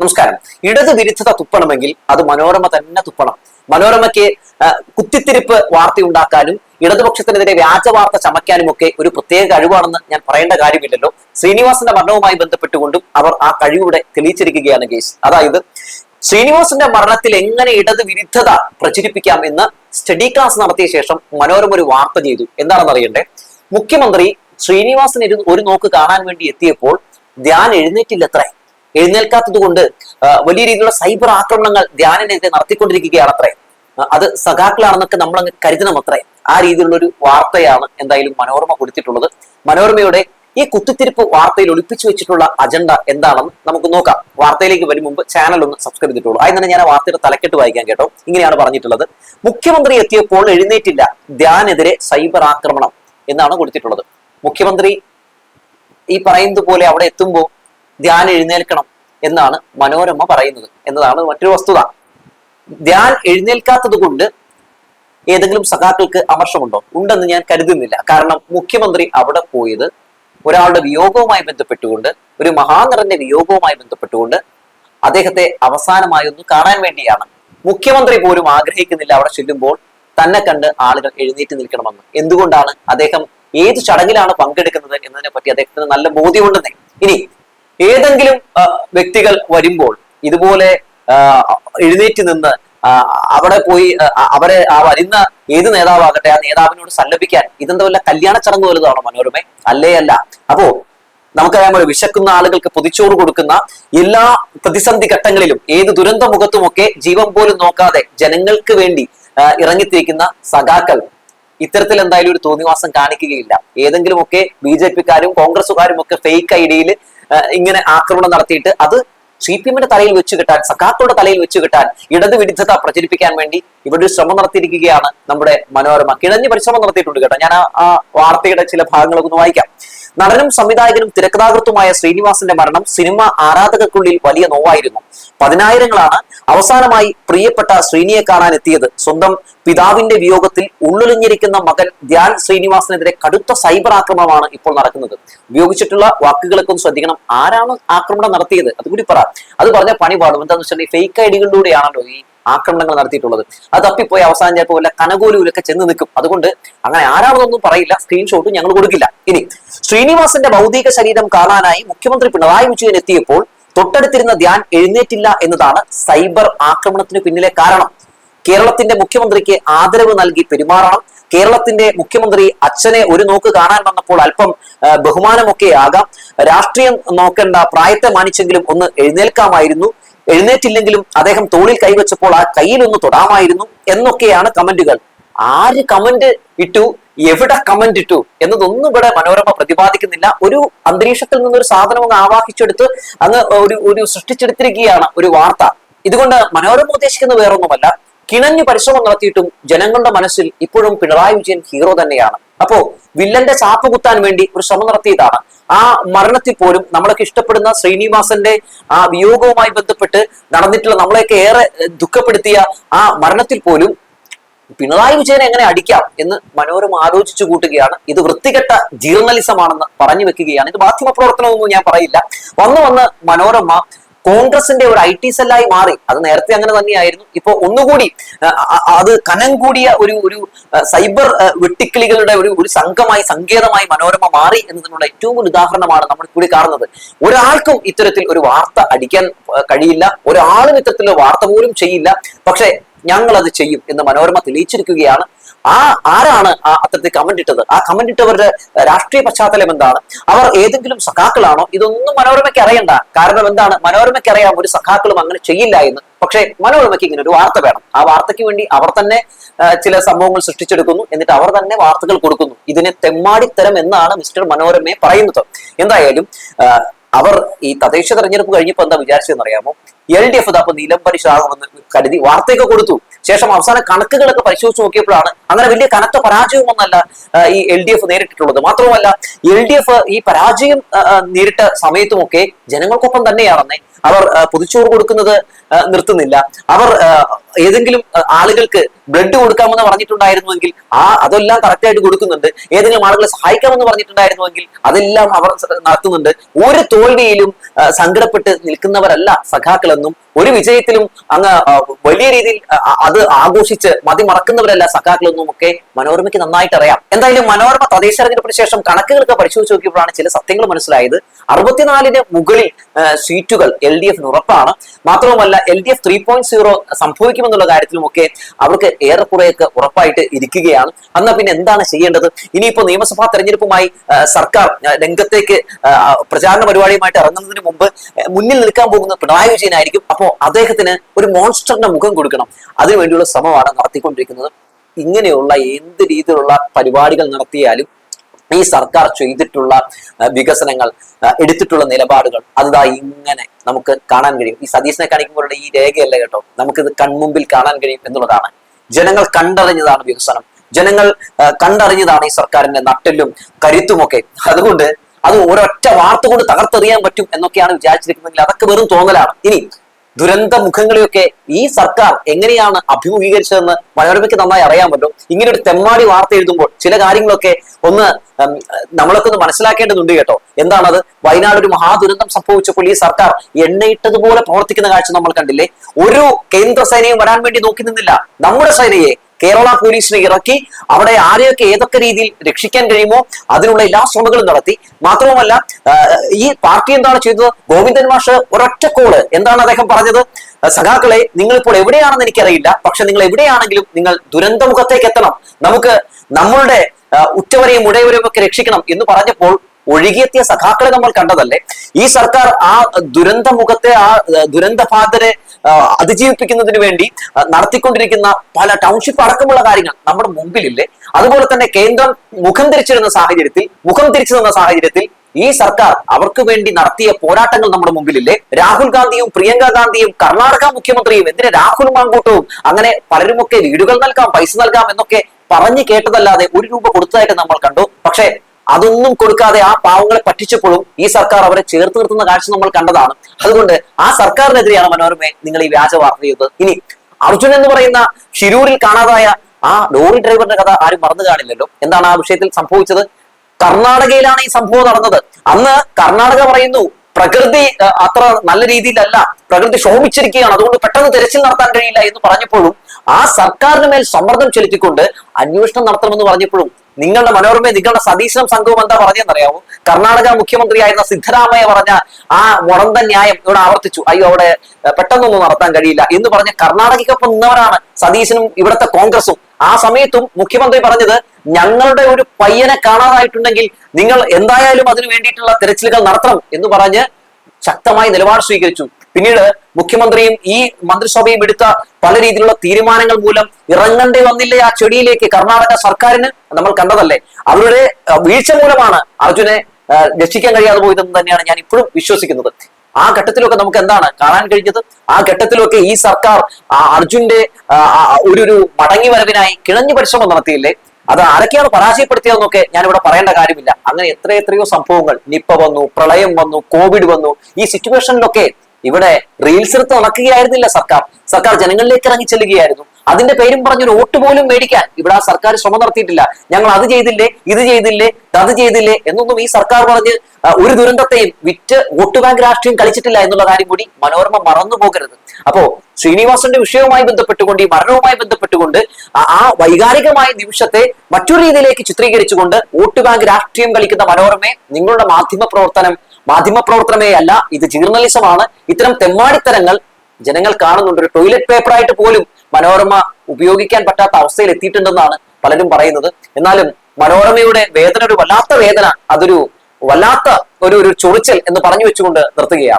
നമസ്കാരം. ഇടത് വിരുദ്ധത തുപ്പണമെങ്കിൽ അത് മനോരമ തന്നെ തുപ്പണം. മനോരമയ്ക്ക് കുത്തിത്തിരിപ്പ് വാർത്തയുണ്ടാക്കാനും ഇടതുപക്ഷത്തിനെതിരെ വ്യാജ വാർത്ത ചമയ്ക്കാനും ഒക്കെ ഒരു പ്രത്യേക കഴിവാണെന്ന് ഞാൻ പറയേണ്ട കാര്യമില്ലല്ലോ. ശ്രീനിവാസന്റെ മരണവുമായി ബന്ധപ്പെട്ടുകൊണ്ടും അവർ ആ കഴിവിടെ തെളിയിച്ചിരിക്കുകയാണ് കേസ് അതായത് ശ്രീനിവാസന്റെ മരണത്തിൽ എങ്ങനെ ഇടത് വിരുദ്ധത പ്രചരിപ്പിക്കാം എന്ന് സ്റ്റഡി ക്ലാസ് നടത്തിയ ശേഷം മനോരമ ഒരു വാർത്ത ചെയ്തു. എന്താണെന്ന് അറിയണ്ടേ? മുഖ്യമന്ത്രി ശ്രീനിവാസൻ ഒരു നോക്ക് കാണാൻ വേണ്ടി എത്തിയപ്പോൾ ധ്യാൻ എഴുന്നേറ്റില്ലത്രേ. എഴുന്നേൽക്കാത്തത് കൊണ്ട് വലിയ രീതിയിലുള്ള സൈബർ ആക്രമണങ്ങൾ ധ്യാനനെതിരെ നടത്തിക്കൊണ്ടിരിക്കുകയാണ് അത്രേ. അത് സഖാക്കളാണെന്നൊക്കെ നമ്മൾ അങ്ങ് കരുതണം അത്രേ. ആ രീതിയിലുള്ള ഒരു വാർത്തയാണ് എന്തായാലും മനോരമ കൊടുത്തിട്ടുള്ളത്. മനോരമയുടെ ഈ കുത്തിത്തിരിപ്പ് വാർത്തയിൽ ഒളിപ്പിച്ചു വെച്ചിട്ടുള്ള അജണ്ട എന്താണെന്ന് നമുക്ക് നോക്കാം. വാർത്തയിലേക്ക് വരും മുമ്പ് ചാനൽ ഒന്ന് സബ്സ്ക്രൈബ് ചെയ്തിട്ടുള്ളൂ. അതിന് തന്നെ ഞാൻ ആ വാർത്തയുടെ തലക്കെട്ട് വായിക്കാൻ കേട്ടോ. ഇങ്ങനെയാണ് പറഞ്ഞിട്ടുള്ളത്. മുഖ്യമന്ത്രി എത്തിയപ്പോൾ എഴുന്നേറ്റില്ല. ധ്യാനെതിരെ സൈബർ ആക്രമണം എന്നാണ് കൊടുത്തിട്ടുള്ളത്. മുഖ്യമന്ത്രി ഈ പറയുന്നത് പോലെ അവിടെ എത്തുമ്പോൾ ധ്യാൻ എഴുന്നേൽക്കണം എന്നാണ് മനോരമ പറയുന്നത് എന്നതാണ് മറ്റൊരു വസ്തുത. ധ്യാൻ എഴുന്നേൽക്കാത്തത് കൊണ്ട് ഏതെങ്കിലും സഖാക്കൾക്ക് അമർഷമുണ്ടോ? ഉണ്ടെന്ന് ഞാൻ കരുതുന്നില്ല. കാരണം മുഖ്യമന്ത്രി അവിടെ പോയത് ഒരാളുടെ വിയോഗവുമായി ബന്ധപ്പെട്ടുകൊണ്ട് ഒരു മഹാനടന്റെ വിയോഗവുമായി ബന്ധപ്പെട്ടുകൊണ്ട് അദ്ദേഹത്തെ അവസാനമായി ഒന്ന് കാണാൻ വേണ്ടിയാണ്. മുഖ്യമന്ത്രി പോലും ആഗ്രഹിക്കുന്നില്ല അവിടെ ചെല്ലുമ്പോൾ തന്നെ കണ്ട് ആളുകൾ എഴുന്നേറ്റ് നിൽക്കണമെന്ന്. എന്തുകൊണ്ടാണ് അദ്ദേഹം ഏത് ചടങ്ങിലാണ് പങ്കെടുക്കുന്നത് എന്നതിനെ പറ്റി അദ്ദേഹത്തിന് നല്ല ബോധ്യമുണ്ടെന്നേ. ഇനി ഏതെങ്കിലും വ്യക്തികൾ വരുമ്പോൾ ഇതുപോലെ എഴുന്നേറ്റ് നിന്ന് അവിടെ പോയി അവരെ ആ വരുന്ന ഏത് നേതാവാകട്ടെ ആ നേതാവിനോട് സല്ലപിക്കാൻ ഇതെന്താ വല്ല കല്യാണ ചടങ്ങ് വലുതാണോ മനോരമ? അല്ലേ അല്ല. അപ്പോ പോലെ വിശക്കുന്ന ആളുകൾക്ക് പൊതിച്ചോറ് കൊടുക്കുന്ന എല്ലാ പ്രതിസന്ധി ഘട്ടങ്ങളിലും ഏത് ദുരന്ത മുഖത്തുമൊക്കെ ജീവൻ പോലും നോക്കാതെ ജനങ്ങൾക്ക് വേണ്ടി ഇറങ്ങിത്തിരിക്കുന്ന സഖാക്കൾ ഇത്തരത്തിൽ എന്തായാലും ഒരു തോന്നിവാസം കാണിക്കുകയില്ല. ഏതെങ്കിലുമൊക്കെ ബി ജെ പിക്കാരും കോൺഗ്രസുകാരും ഒക്കെ ഫേക്ക് ഐഡിയയിൽ ഇങ്ങനെ ആക്രമണം നടത്തിയിട്ട് അത് സി പി എമ്മിന്റെ തലയിൽ വെച്ച് കിട്ടാൻ സഖാക്കളുടെ തലയിൽ വെച്ച് കിട്ടാൻ ഇടത് വിരുദ്ധത പ്രചരിപ്പിക്കാൻ വേണ്ടി ഇവിടെ ശ്രമം നടത്തിയിരിക്കുകയാണ് നമ്മുടെ മനോരമ. കിഴഞ്ഞ് പരിശ്രമം നടത്തിയിട്ടുണ്ട് കേട്ടോ. ഞാൻ ആ വാർത്തയുടെ ചില ഭാഗങ്ങളൊക്കെ ഒന്ന് വായിക്കാം. നടനും സംവിധായകനും തിരക്കഥാകൃത്തുമായ ശ്രീനിവാസന്റെ മരണം സിനിമ ആരാധകർക്കുള്ളിൽ വലിയ നോവായിരുന്നു. പതിനായിരങ്ങളാണ് അവസാനമായി പ്രിയപ്പെട്ട ശ്രീനിയെ കാണാൻ എത്തിയത് സ്വന്തം പിതാവിന്റെ വിയോഗത്തിൽ ഉള്ളൊളിഞ്ഞിരിക്കുന്ന മകൻ ധ്യാൻ ശ്രീനിവാസനെതിരെ കടുത്ത സൈബർ ആക്രമണമാണ് ഇപ്പോൾ നടക്കുന്നത്. ഉപയോഗിച്ചിട്ടുള്ള വാക്കുകളൊക്കെ ഒന്ന് ശ്രദ്ധിക്കണം. ആരാണ് ആക്രമണം നടത്തിയത്? അതുകൂടി പറ. അത് പറഞ്ഞ പണി പാടും. എന്താണെന്ന് വെച്ചിട്ടുണ്ടെങ്കിൽ ഫേക്ക് ഐഡികളിലൂടെയാണല്ലോ ഈ ആക്രമണങ്ങൾ നടത്തിയിട്ടുള്ളത്. അത് തപ്പിപ്പോയി അവസാനം ചിലപ്പോൾ വല്ല കനകോലൂരൊക്കെ ചെന്ന് നിൽക്കും. അതുകൊണ്ട് അങ്ങനെ ആരാണെന്നൊന്നും പറയില്ല സ്ക്രീൻഷോട്ടും ഞങ്ങൾ കൊടുക്കില്ല. ഇനി ശ്രീനിവാസന്റെ ഭൗതിക ശരീരം കാണാനായി മുഖ്യമന്ത്രി പിണറായി വിജയൻ എത്തിയപ്പോൾ തൊട്ടടുത്തിരുന്ന ധ്യാൻ എഴുന്നേറ്റില്ല എന്നതാണ് സൈബർ ആക്രമണത്തിന് പിന്നിലെ കാരണം. കേരളത്തിന്റെ മുഖ്യമന്ത്രിക്ക് ആദരവ് നൽകി പെരുമാറണം. കേരളത്തിന്റെ മുഖ്യമന്ത്രി അച്ഛനെ ഒരു നോക്ക് കാണാൻ വന്നപ്പോൾ അല്പം ബഹുമാനമൊക്കെ ആകാം. രാഷ്ട്രീയം നോക്കേണ്ട പ്രായത്തെ മാനിച്ചെങ്കിലും ഒന്ന് എഴുന്നേൽക്കാമായിരുന്നു. എഴുന്നേറ്റില്ലെങ്കിലും അദ്ദേഹം തോളിൽ കൈവച്ചപ്പോൾ ആ കയ്യിലൊന്ന് തൊടാമായിരുന്നു എന്നൊക്കെയാണ് കമന്റുകൾ. ആര് കമന്റ് ഇട്ടു? എവിടെ കമന്റ് ഇട്ടു? എന്നതൊന്നും ഇവിടെ മനോരമ പ്രതിപാദിക്കുന്നില്ല. ഒരു അന്തരീക്ഷത്തിൽ നിന്നൊരു സാധനം അങ്ങ് ആവാഹിച്ചെടുത്ത് അങ്ങ് ഒരു ഒരു സൃഷ്ടിച്ചെടുത്തിരിക്കുകയാണ് ഒരു വാർത്ത. ഇതുകൊണ്ട് മനോരമ ഉദ്ദേശിക്കുന്നത് വേറൊന്നുമല്ല. കിണഞ്ഞു പരിശ്രമം നടത്തിയിട്ടും ജനങ്ങളുടെ മനസ്സിൽ ഇപ്പോഴും പിണറായി വിജയൻ ഹീറോ തന്നെയാണ്. അപ്പോ വില്ലന്റെ ചാപ്പ് കുത്താൻ വേണ്ടി ഒരു ശ്രമം നടത്തിയതാണ്. ആ മരണത്തിൽ പോലും നമ്മളൊക്കെ ഇഷ്ടപ്പെടുന്ന ശ്രീനിവാസന്റെ ആ വിയോഗവുമായി ബന്ധപ്പെട്ട് നടന്നിട്ടുള്ള നമ്മളെയൊക്കെ ഏറെ ദുഃഖപ്പെടുത്തിയ ആ മരണത്തിൽ പോലും പിണറായി വിജയനെ എങ്ങനെ അടിക്കാം എന്ന് മനോരമ ആലോചിച്ചു കൂട്ടുകയാണ്. ഇത് വൃത്തികെട്ട ജേർണലിസമാണെന്ന് പറഞ്ഞു വെക്കുകയാണ്. ഇത് മാധ്യമ പ്രവർത്തനമൊന്നും ഞാൻ പറയില്ല. വന്ന് വന്ന് മനോരമ കോൺഗ്രസിന്റെ ഒരു ഐ ടി സെല്ലായി മാറി. അത് നേരത്തെ അങ്ങനെ തന്നെയായിരുന്നു. ഇപ്പോൾ ഒന്നുകൂടി അത് കനം കൂടിയ ഒരു ഒരു സൈബർ വെട്ടിക്കിളികളുടെ ഒരു ഒരു സംഘമായി സങ്കേതമായി മനോരമ മാറി എന്നതിനുള്ള ഏറ്റവും ഒരു ഉദാഹരണമാണ് നമ്മൾ കൂടി കാണുന്നത്. ഒരാൾക്കും ഇത്തരത്തിൽ ഒരു വാർത്ത അടിക്കാൻ കഴിയില്ല. ഒരാളും ഇത്തരത്തിലുള്ള വാർത്ത പോലും ചെയ്യില്ല. പക്ഷെ ഞങ്ങൾ അത് ചെയ്യും എന്ന് മനോരമ തെളിയിച്ചിരിക്കുകയാണ്. ആ ആരാണ് ആ അത്തരത്തിൽ കമന്റ് ഇട്ടത്? ആ കമന്റ് ഇട്ടവരുടെ രാഷ്ട്രീയ പശ്ചാത്തലം എന്താണ്? അവർ ഏതെങ്കിലും സഖാക്കളാണോ? ഇതൊന്നും മനോരമയ്ക്ക് അറിയണ്ട. കാരണം എന്താണ്? മനോരമയ്ക്ക് അറിയാം ഒരു സഖാക്കളും അങ്ങനെ ചെയ്യില്ല എന്ന്. പക്ഷേ മനോരമയ്ക്ക് ഇങ്ങനെ ഒരു വാർത്ത വേണം. ആ വാർത്തയ്ക്ക് വേണ്ടി അവർ തന്നെ ചില സംഭവങ്ങൾ സൃഷ്ടിച്ചെടുക്കുന്നു. എന്നിട്ട് അവർ തന്നെ വാർത്തകൾ കൊടുക്കുന്നു. ഇതിനെ തെമ്മാടിത്തരം എന്നാണ് മിസ്റ്റർ മനോരമയെ പറയുന്നത്. എന്തായാലും അവർ ഈ തദ്ദേശ തെരഞ്ഞെടുപ്പ് കഴിഞ്ഞപ്പോൾ എന്താ വിചാരിച്ചതെന്ന് അറിയാമോ? എൽ ഡി എഫ് ഇതാപ്പോ നിലംപരി ശാഖമെന്ന് കരുതി വാർത്തയൊക്കെ കൊടുത്തു. ശേഷം അവസാന കണക്കുകളൊക്കെ പരിശോധിച്ച് നോക്കിയപ്പോഴാണ് അങ്ങനെ വലിയ കനത്ത പരാജയമൊന്നല്ല ഈ എൽ ഡി എഫ് നേരിട്ടിട്ടുള്ളത്. മാത്രമല്ല എൽ ഡി എഫ് ഈ പരാജയം നേരിട്ട സമയത്തുമൊക്കെ ജനങ്ങൾക്കൊപ്പം തന്നെയാണെന്നേ അവർ പുതിച്ചോറ് കൊടുക്കുന്നത് നിർത്തുന്നില്ല. അവർ ഏതെങ്കിലും ആളുകൾക്ക് ബ്ലഡ് കൊടുക്കാമെന്ന് പറഞ്ഞിട്ടുണ്ടായിരുന്നുവെങ്കിൽ ആ അതെല്ലാം കറക്റ്റായിട്ട് കൊടുക്കുന്നുണ്ട്. ഏതെങ്കിലും ആളുകളെ സഹായിക്കാമെന്ന് പറഞ്ഞിട്ടുണ്ടായിരുന്നുവെങ്കിൽ അതെല്ലാം അവർ നടത്തുന്നുണ്ട്. ഒരു തോൽവിയിലും സങ്കടപ്പെട്ട് നിൽക്കുന്നവരല്ല സഖാക്കളെന്നും ഒരു വിജയത്തിലും അങ്ങ് വലിയ രീതിയിൽ അത് ആഘോഷിച്ച് മതി മറക്കുന്നവരല്ല സഖാക്കളൊന്നും ഒക്കെ മനോരമയ്ക്ക് നന്നായിട്ട് അറിയാം. എന്തായാലും മനോരമ തദ്ദേശ തെരഞ്ഞെടുപ്പിന് ശേഷം കണക്കുകളൊക്കെ പരിശോധിച്ച് നോക്കിയപ്പോഴാണ് ചില സത്യങ്ങൾ മനസ്സിലായത്. അറുപത്തിനാലിന് മുകളിൽ സീറ്റുകൾ എൽ ഡി എഫിന് ഉറപ്പാണ്. മാത്രവുമല്ല L D F three point zero സംഭവിക്കുമെന്നുള്ള കാര്യത്തിലുമൊക്കെ അവർക്ക് ഏറെക്കുറെയൊക്കെ ഉറപ്പായിട്ട് ഇരിക്കുകയാണ്. എന്നാൽ പിന്നെ എന്താണ് ചെയ്യേണ്ടത്? ഇനിയിപ്പോ നിയമസഭാ തെരഞ്ഞെടുപ്പുമായി സർക്കാർ രംഗത്തേക്ക് പ്രചാരണ പരിപാടിയുമായിട്ട് ഇറങ്ങുന്നതിന് മുമ്പ് മുന്നിൽ നിൽക്കാൻ പോകുന്ന പിണറായി വിജയനായിരിക്കും. അപ്പോ അദ്ദേഹത്തിന് ഒരു മോൺസ്റ്ററിന്റെ മുഖം കൊടുക്കണം. അതിനുവേണ്ടിയുള്ള ശ്രമമാണ് നടത്തിക്കൊണ്ടിരിക്കുന്നത്. ഇങ്ങനെയുള്ള എന്ത് രീതിയിലുള്ള പരിപാടികൾ നടത്തിയാലും ഈ സർക്കാർ ചെയ്തിട്ടുള്ള വികസനങ്ങൾ എടുത്തിട്ടുള്ള നിലപാടുകൾ അതാ ഇങ്ങനെ നമുക്ക് കാണാൻ കഴിയും. ഈ സതീശനെ കാണിക്കുമ്പോഴുള്ള ഈ രേഖയല്ല കേട്ടോ? നമുക്കിത് കൺമുമ്പിൽ കാണാൻ കഴിയും എന്നുള്ളതാണ്. ജനങ്ങൾ കണ്ടറിഞ്ഞതാണ് വികസനം. ജനങ്ങൾ കണ്ടറിഞ്ഞതാണ് ഈ സർക്കാരിന്റെ നട്ടെല്ലും കരുത്തുമൊക്കെ. അതുകൊണ്ട് അത് ഒരൊറ്റ വാർത്ത കൊണ്ട് തകർത്തെറിയാൻ പറ്റും എന്നൊക്കെയാണ് വിചാരിച്ചിരിക്കുന്നതെങ്കിൽ അതൊക്കെ വെറും തോന്നലാണ്. ഇനി ദുരന്ത മുഖങ്ങളെയൊക്കെ ഈ സർക്കാർ എങ്ങനെയാണ് അഭിമുഖീകരിച്ചതെന്ന് മനോരമയ്ക്ക് നന്നായി അറിയാമല്ലോ ഇങ്ങനെ ഒരു തെമ്മാടി വാർത്ത എഴുതുമ്പോൾ ചില കാര്യങ്ങളൊക്കെ ഒന്ന് നമ്മളൊക്കെ ഒന്ന് മനസ്സിലാക്കേണ്ടതുണ്ട് കേട്ടോ. എന്താണത്? വയനാട് ഒരു മഹാദുരന്തം സംഭവിച്ചപ്പോൾ ഈ സർക്കാർ എണ്ണയിട്ടതുപോലെ പ്രവർത്തിക്കുന്ന കാഴ്ച നമ്മൾ കണ്ടില്ലേ? ഒരു കേന്ദ്ര സേനയും വരാൻ വേണ്ടി നോക്കി നിന്നില്ല. നമ്മുടെ സൈനയെ കേരള പോലീസിനെ ഇറക്കി അവിടെ ആരെയൊക്കെ ഏതൊക്കെ രീതിയിൽ രക്ഷിക്കാൻ കഴിയുമോ അതിനുള്ള എല്ലാ ശ്രമങ്ങളും നടത്തി. മാത്രവുമല്ല ഈ പാർട്ടി എന്താണ് ചെയ്തത്? ഗോവിന്ദൻ മാഷ് ഒരൊറ്റ കോൾ എന്താണ് അദ്ദേഹം പറഞ്ഞത്? സഖാക്കളെ നിങ്ങൾ ഇപ്പോൾ എവിടെയാണെന്ന് എനിക്കറിയില്ല. പക്ഷെ നിങ്ങൾ എവിടെയാണെങ്കിലും നിങ്ങൾ ദുരന്തമുഖത്തേക്ക് എത്തണം. നമുക്ക് നമ്മളുടെ ഉറ്റവരെയും ഉടയവരെയും ഒക്കെ രക്ഷിക്കണം എന്ന് പറഞ്ഞപ്പോൾ ഒഴുകിയെത്തിയ സഖാക്കളെ നമ്മൾ കണ്ടതല്ലേ? ഈ സർക്കാർ ആ ദുരന്ത മുഖത്തെ ആ ആ, ദുരന്ത ബാധിതരെ അതിജീവിപ്പിക്കുന്നതിന് വേണ്ടി നടത്തിക്കൊണ്ടിരിക്കുന്ന പല ടൗൺഷിപ്പ് അടക്കമുള്ള കാര്യങ്ങൾ നമ്മുടെ മുമ്പിലില്ലേ? അതുപോലെ തന്നെ കേന്ദ്രം മുഖം തിരിച്ചിരുന്ന സാഹചര്യത്തിൽ മുഖം തിരിച്ചു തന്ന സാഹചര്യത്തിൽ ഈ സർക്കാർ അവർക്ക് വേണ്ടി നടത്തിയ പോരാട്ടങ്ങൾ നമ്മുടെ മുമ്പിലില്ലേ? രാഹുൽ ഗാന്ധിയും പ്രിയങ്ക ഗാന്ധിയും കർണാടക മുഖ്യമന്ത്രിയും എന്തിന് രാഹുൽ മാങ്കൂട്ടവും അങ്ങനെ പലരുമൊക്കെ വീടുകൾ നൽകാം പൈസ നൽകാം എന്നൊക്കെ പറഞ്ഞു കേട്ടതല്ലാതെ ഒരു രൂപ കൊടുത്തതായിട്ട് നമ്മൾ കണ്ടു. പക്ഷേ അതൊന്നും കൊടുക്കാതെ ആ പാവങ്ങളെ പറ്റിച്ചപ്പോഴും ഈ സർക്കാർ അവരെ ചേർത്ത് നിർത്തുന്ന കാഴ്ച നമ്മൾ കണ്ടതാണ്. അതുകൊണ്ട് ആ സർക്കാരിനെതിരെയാണ് മനോരമ നിങ്ങൾ ഈ വ്യാജ വാർത്ത ചെയ്തത് ഇനി അർജുൻ എന്ന് പറയുന്ന ഷിരൂരിൽ കാണാതായ ആ ലോറി ഡ്രൈവറിന്റെ കഥ ആരും മറന്നു കാണില്ലല്ലോ. എന്താണ് ആ വിഷയത്തിൽ സംഭവിച്ചത്? കർണാടകയിലാണ് ഈ സംഭവം നടന്നത്. അന്ന് കർണാടക പറയുന്നു പ്രകൃതി അത്ര നല്ല രീതിയിലല്ല. പ്രകൃതി ശോഭിച്ചിരിക്കുകയാണ് അതുകൊണ്ട് പെട്ടെന്ന് തെരച്ചിൽ നടത്താൻ കഴിയില്ല എന്ന് പറഞ്ഞപ്പോഴും ആ സർക്കാരിന് മേൽ സമ്മർദ്ദം ചെലുത്തിക്കൊണ്ട് അന്വേഷണം നടത്തണമെന്ന് പറഞ്ഞപ്പോഴും നിങ്ങളുടെ മനോരമ നിങ്ങളുടെ സതീശനും സംഘവും എന്താ പറഞ്ഞെന്നറിയാമോ കർണാടക മുഖ്യമന്ത്രിയായിരുന്ന സിദ്ധരാമയ്യ പറഞ്ഞ ആ മുടന്ത ന്യായം ഇവിടെ ആവർത്തിച്ചു. അയ്യോ അവിടെ പെട്ടെന്നൊന്നും നടത്താൻ കഴിയില്ല എന്ന് പറഞ്ഞ കർണാടകയ്ക്കൊപ്പം നിന്നവരാണ് സതീശനും ഇവിടുത്തെ കോൺഗ്രസും. ആ സമയത്തും മുഖ്യമന്ത്രി പറഞ്ഞത് ഞങ്ങളുടെ ഒരു പയ്യനെ കാണാതായിട്ടുണ്ടെങ്കിൽ നിങ്ങൾ എന്തായാലും അതിനു വേണ്ടിയിട്ടുള്ള തിരച്ചിലുകൾ നടത്തണം എന്ന് പറഞ്ഞ് ശക്തമായി നിലപാട് സ്വീകരിച്ചു. പിന്നീട് മുഖ്യമന്ത്രിയും ഈ മന്ത്രിസഭയും എടുത്ത പല രീതിയിലുള്ള തീരുമാനങ്ങൾ മൂലം ഇറങ്ങേണ്ടി വന്നില്ലേ ആ ചെടിയിലേക്ക് കർണാടക സർക്കാരിന്? നമ്മൾ കണ്ടതല്ലേ. അവരുടെ വീഴ്ച മൂലമാണ് അർജുനെ രക്ഷിക്കാൻ കഴിയാതെ പോയതെന്ന് തന്നെയാണ് ഞാൻ ഇപ്പോഴും വിശ്വസിക്കുന്നത്. ആ ഘട്ടത്തിലൊക്കെ നമുക്ക് എന്താണ് കാണാൻ കഴിഞ്ഞത്? ആ ഘട്ടത്തിലൊക്കെ ഈ സർക്കാർ അർജുന്റെ ഒരു ഒരു മടങ്ങി വരവിനായി കിണഞ്ഞു പരിശ്രമം നടത്തിയില്ലേ? അത് ആരൊക്കെയാണ് പരാജയപ്പെടുത്തിയതെന്നൊക്കെ ഞാൻ ഇവിടെ പറയേണ്ട കാര്യമില്ല. അങ്ങനെ എത്ര എത്രയോ സംഭവങ്ങൾ നിപ്പ വന്നു പ്രളയം വന്നു കോവിഡ് വന്നു. ഈ സിറ്റുവേഷനിലൊക്കെ ഇവിടെ റീൽസ് എടുത്ത് നടക്കുകയായിരുന്നില്ല സർക്കാർ. സർക്കാർ ജനങ്ങളിലേക്ക് ഇറങ്ങി ചെല്ലുകയായിരുന്നു. അതിന്റെ പേരും പറഞ്ഞൊരു വോട്ട് പോലും മേടിക്കാൻ ഇവിടെ ആ സർക്കാർ ശ്രമം നടത്തിയിട്ടില്ല. ഞങ്ങൾ അത് ചെയ്തില്ലേ ഇത് ചെയ്തില്ലേ അത് ചെയ്തില്ലേ എന്നൊന്നും ഈ സർക്കാർ പറഞ്ഞ് ഒരു ദുരന്തത്തെയും വിറ്റ് വോട്ട് ബാങ്ക് രാഷ്ട്രീയം കളിച്ചിട്ടില്ല എന്നുള്ള കാര്യം കൂടി മനോരമ മറന്നു പോകരുത്. അപ്പോ ശ്രീനിവാസന്റെ വിഷയവുമായി ബന്ധപ്പെട്ടുകൊണ്ട് ഈ മരണവുമായി ബന്ധപ്പെട്ടുകൊണ്ട് ആ- വൈകാരികമായ നിമിഷത്തെ മറ്റൊരു രീതിയിലേക്ക് ചിത്രീകരിച്ചുകൊണ്ട് വോട്ട് ബാങ്ക് രാഷ്ട്രീയം കളിക്കുന്ന മനോരമയെ നിങ്ങളുടെ മാധ്യമ പ്രവർത്തനം മാധ്യമ പ്രവർത്തനമേ അല്ല ഇത് ജേർണലിസമാണ് ഇത്തരം തെമ്മാടിത്തരങ്ങൾ ജനങ്ങൾ കാണുന്നുണ്ട്. ഒരു ടോയ്ലറ്റ് പേപ്പർ ആയിട്ട് പോലും മനോരമ ഉപയോഗിക്കാൻ പറ്റാത്ത അവസ്ഥയിൽ എത്തിയിട്ടുണ്ടെന്നാണ് പലരും പറയുന്നത്. എന്നാലും മനോരമയുടെ വേദന ഒരു വല്ലാത്ത വേദന അതൊരു വല്ലാത്ത ഒരു ഒരു ചൊറിച്ചൽ എന്ന് പറഞ്ഞു വെച്ചുകൊണ്ട് നിർത്തുകയാണ്.